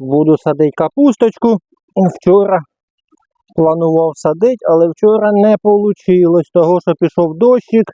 Буду садити капусточку. Вчора планував садити, але вчора не вийшло, того що пішов дощик.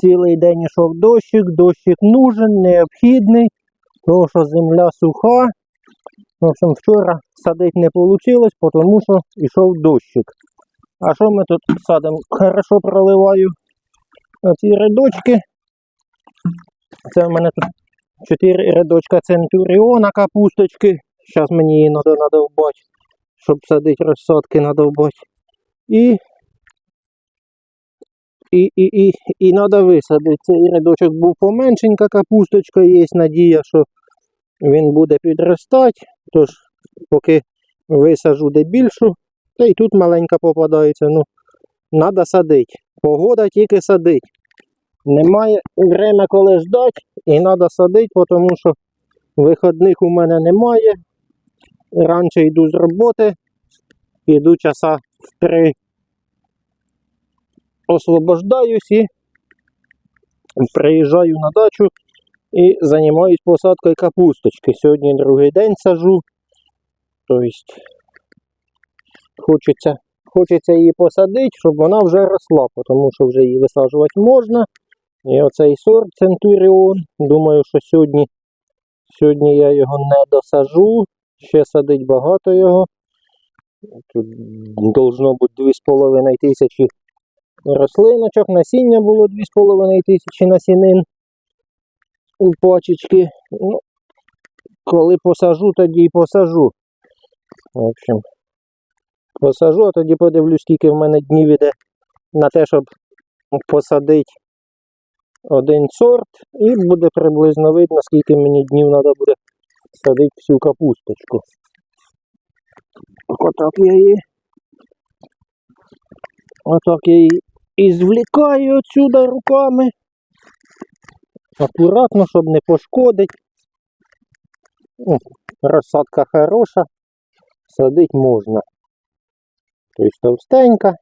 Цілий день йшов дощик, дощик нужен, необхідний, тому що земля суха. В общем, вчора садити не вийшло, тому що йшов дощик. А що ми тут садимо? Хорошо проливаю оці рядочки. Це в мене тут чотири рядочка центуріона капусточки. Зараз мені її треба надовбати, щоб садити розсадки надовбати. І і, і, і, і треба висадити. Цей рядочок був поменшенька капусточка, є надія, що він буде підростати. Тож, поки висажу де більшу, та й тут маленька попадається. Ну, треба садити. Погода тільки садить. Немає время, коли ждати, і треба садити, тому що виходних у мене немає. Раніше йду з роботи, йду часа в три освобождаюсь і приїжджаю на дачу і займаюсь посадкою капусточки. Сьогодні другий день сажу. Тобто хочеться, хочеться її посадити, щоб вона вже росла, тому що вже її висаджувати можна. І оцей сорт Центуріон. Думаю, що сьогодні, сьогодні я його не досажу. Ще садить багато його. Тут должно бути 2,5 тисячі рослиночок, насіння було 2,5 тисячі насінин у пачечки. Ну, коли посажу, тоді і посажу. В общем, посажу, а тоді подивлюсь, скільки в мене днів іде на те, щоб посадити один сорт, і буде приблизно видно, скільки мені днів треба буде садити всю капусточку. Отак я її. Отак я її і звлікаю отсюда руками. Акуратно, щоб не пошкодити. О, розсадка хороша, садити можна. Тобто товстенька.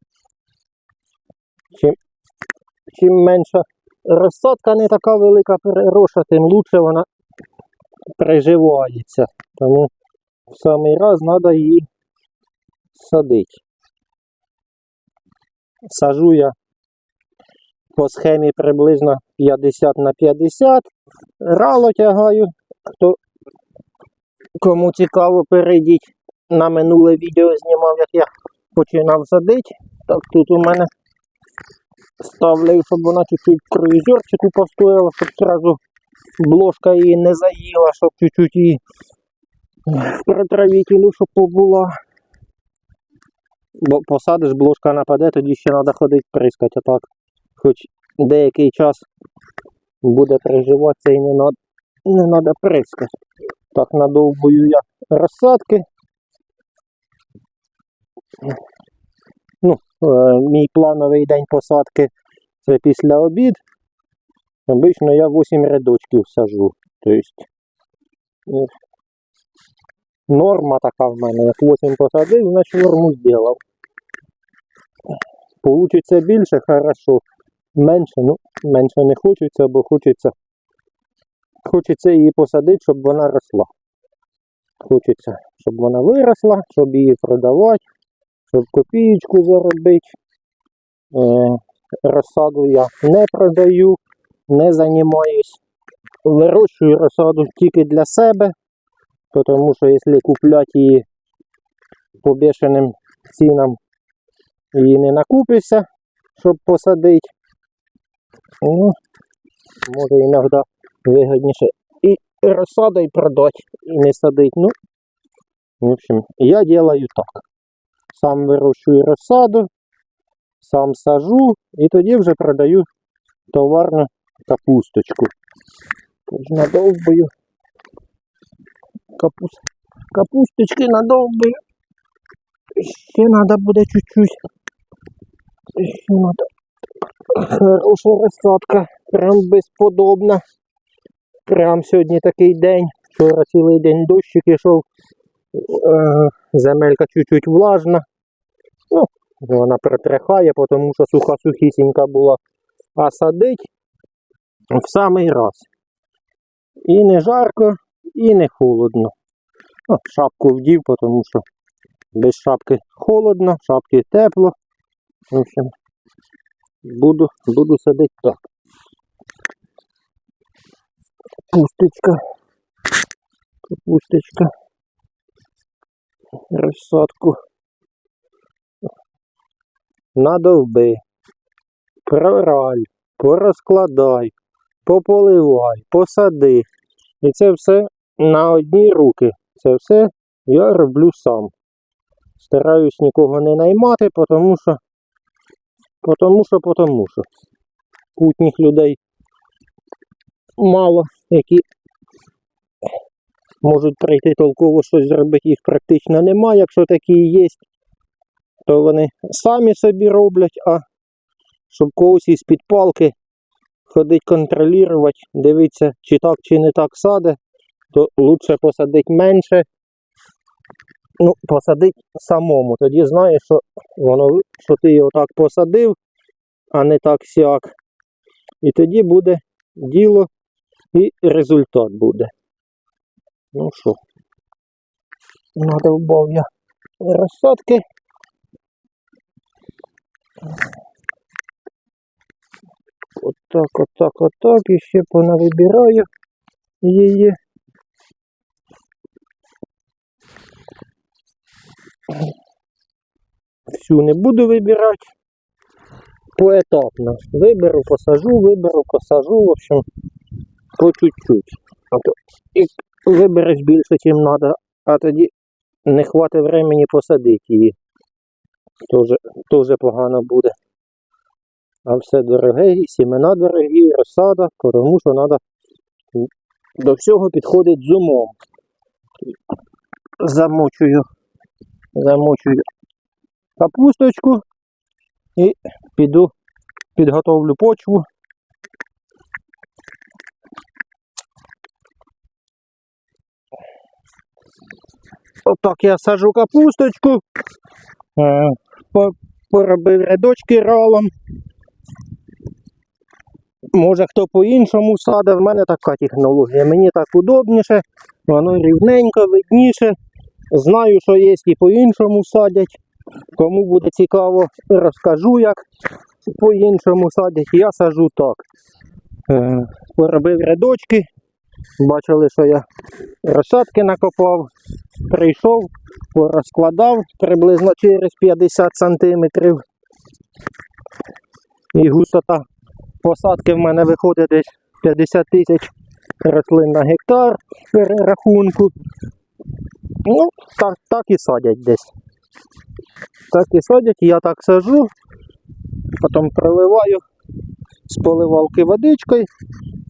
Чим, чим менша розсадка не така велика перероша, тим лучше вона приживається. Тому в самий раз треба її садити. Сажу я по схемі приблизно 50 на 50. Рало тягаю. Хто кому цікаво, перейдіть на минуле відео знімав, як я починав садити. Так тут у мене ставлю, щоб вона чуть-чуть в круїзерчику постояла, щоб зразу бложка її не заїла, щоб чуть-чуть її в протравителю, щоб побула. Бо посадиш, бложка нападе, тоді ще треба ходити прискати, а так хоч деякий час буде приживатися і не треба не надо прискати. Так надовбую я розсадки. Ну, е, мій плановий день посадки це після обід. Обично я 8 рядочків сажу. Тобто е, норма така в мене. Як 8 посадив, значить норму зробив. Получиться більше, хорошо. Менше, ну, менше не хочеться, бо хочеться. Хочеться її посадити, щоб вона росла. Хочеться, щоб вона виросла, щоб її продавати, щоб копієчку заробити. Е, розсаду я не продаю, не займаюсь. Вирощую розсаду тільки для себе, тому що якщо купляти її по бешеним цінам, її не накупишся, щоб посадити. Ну, може іноді вигідніше і розсадою продати, і не садити. Ну, в общем, я делаю так. Сам вирощую розсаду, сам сажу і тоді вже продаю товарну капусточку. Тож надовбую капуст... капусточки надовбую. Ще треба буде чуть-чуть. Ще треба. Хороша розсадка, прям безподобна. Прям сьогодні такий день. Вчора цілий день дощик ішов. Е, земелька чуть-чуть влажна. Ну, вона притряхає, тому що суха сухісінька була. А садить в самий раз. І не жарко, і не холодно. Ну, шапку вдів, тому що без шапки холодно, шапки тепло. В общем, буду, буду садити так. Пусточка. Капусточка. Розсадку. Надовби. Прораль. Порозкладай. Пополивай. Посади. І це все на одні руки. Це все я роблю сам. Стараюсь нікого не наймати, тому що, тому що, тому що. Путніх людей мало, які можуть прийти толково щось зробити, їх практично немає. Якщо такі є, то вони самі собі роблять, а щоб когось із під палки ходить контролювати, дивитися, чи так, чи не так саде, то краще посадити менше. Ну, посадити самому. Тоді знаєш, що воно, що ти його так посадив, а не так сяк. І тоді буде діло і результат буде. Ну що, надовбав я розсадки. Отак, отак, отак. І ще понавибираю її. Всю не буду вибирати. Поетапно. Виберу, посажу, виберу, посажу, в общем, по чуть-чуть. І вибереш більше, чим треба, а тоді не хватить времени посадити її. Тоже, тоже погано буде. А все дороге, і сімена дорогі, і розсада, тому що треба до всього підходить з умом. Замочую, замочую капусточку і піду підготовлю почву. Отак я сажу капусточку, е, поробив рядочки ролом. Може хто по-іншому садить, в мене така технологія. Мені так удобніше, воно рівненько, видніше. Знаю, що є і по-іншому садять. Кому буде цікаво, розкажу, як по-іншому садять. Я сажу так. Е, Поробив рядочки. Бачили, що я розсадки накопав. Прийшов, порозкладав приблизно через 50 сантиметрів. І гусота посадки в мене виходить десь 50 тисяч рослин на гектар перерахунку. Ну, так, так і садять десь. Так і садять, я так сажу, потім проливаю з поливалки водичкою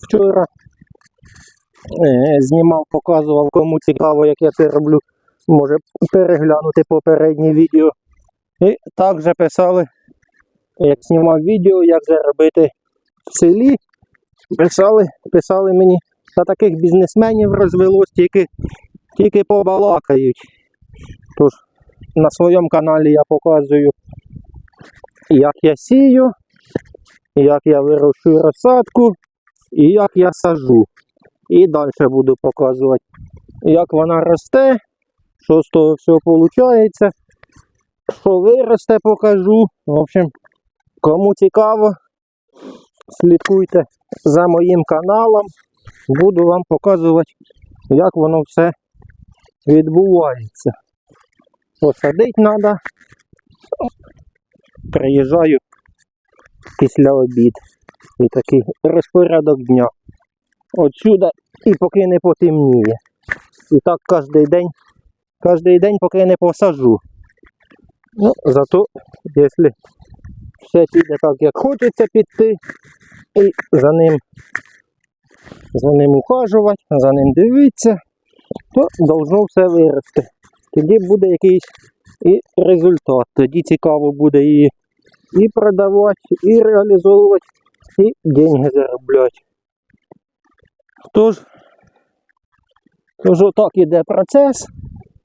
вчора. Е, Знімав, показував, кому цікаво, як я це роблю, може переглянути попереднє відео. І також писали, як знімав відео, як заробити селі. Писали, писали мені, та таких бізнесменів розвелось, тільки, тільки побалакають. Тож на своєму каналі я показую, як я сію, як я вирощую розсадку і як я сажу. І далі буду показувати, як вона росте, що з того всього виходить, що виросте, покажу. В общем, кому цікаво, слідкуйте за моїм каналом. Буду вам показувати, як воно все відбувається. Посадити треба. Приїжджаю після обід. І такий розпорядок дня. Отсюда і поки не потемніє. І так кожен день, кожен день, поки не посажу. Ну, зато, якщо все піде так, як хочеться піти, і за ним, за ним ухажувати, за ним дивитися, то должно все вирости. Тоді буде якийсь і результат. Тоді цікаво буде і, і продавати, і реалізовувати, і деньги заробляти. Тож, тож отак іде процес.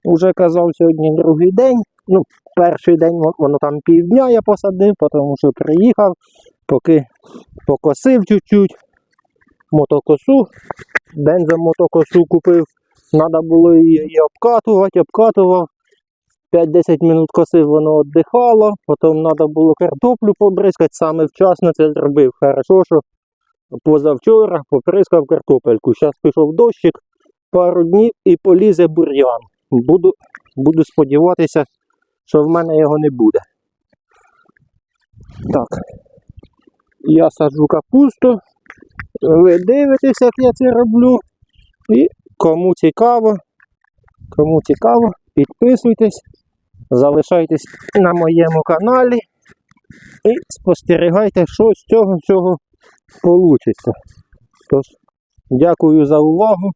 Уже казав сьогодні другий день. Ну, перший день воно там півдня я посадив, тому що приїхав, поки покосив чуть-чуть мотокосу, бензомотокосу купив Треба було її обкатувати, обкатував. 5-10 минут косив, воно віддихало, потім треба було картоплю побризкати, саме вчасно це зробив. Хорошо, що позавчора поприскав картопельку. Зараз пішов дощик, пару днів і полізе бур'ян. Буду, буду сподіватися, що в мене його не буде. Так. Я саджу капусту. Ви дивитеся, як я це роблю. І кому цікаво, кому цікаво, підписуйтесь, залишайтесь на моєму каналі і спостерігайте, що з цього всього вийде. Тож, дякую за увагу.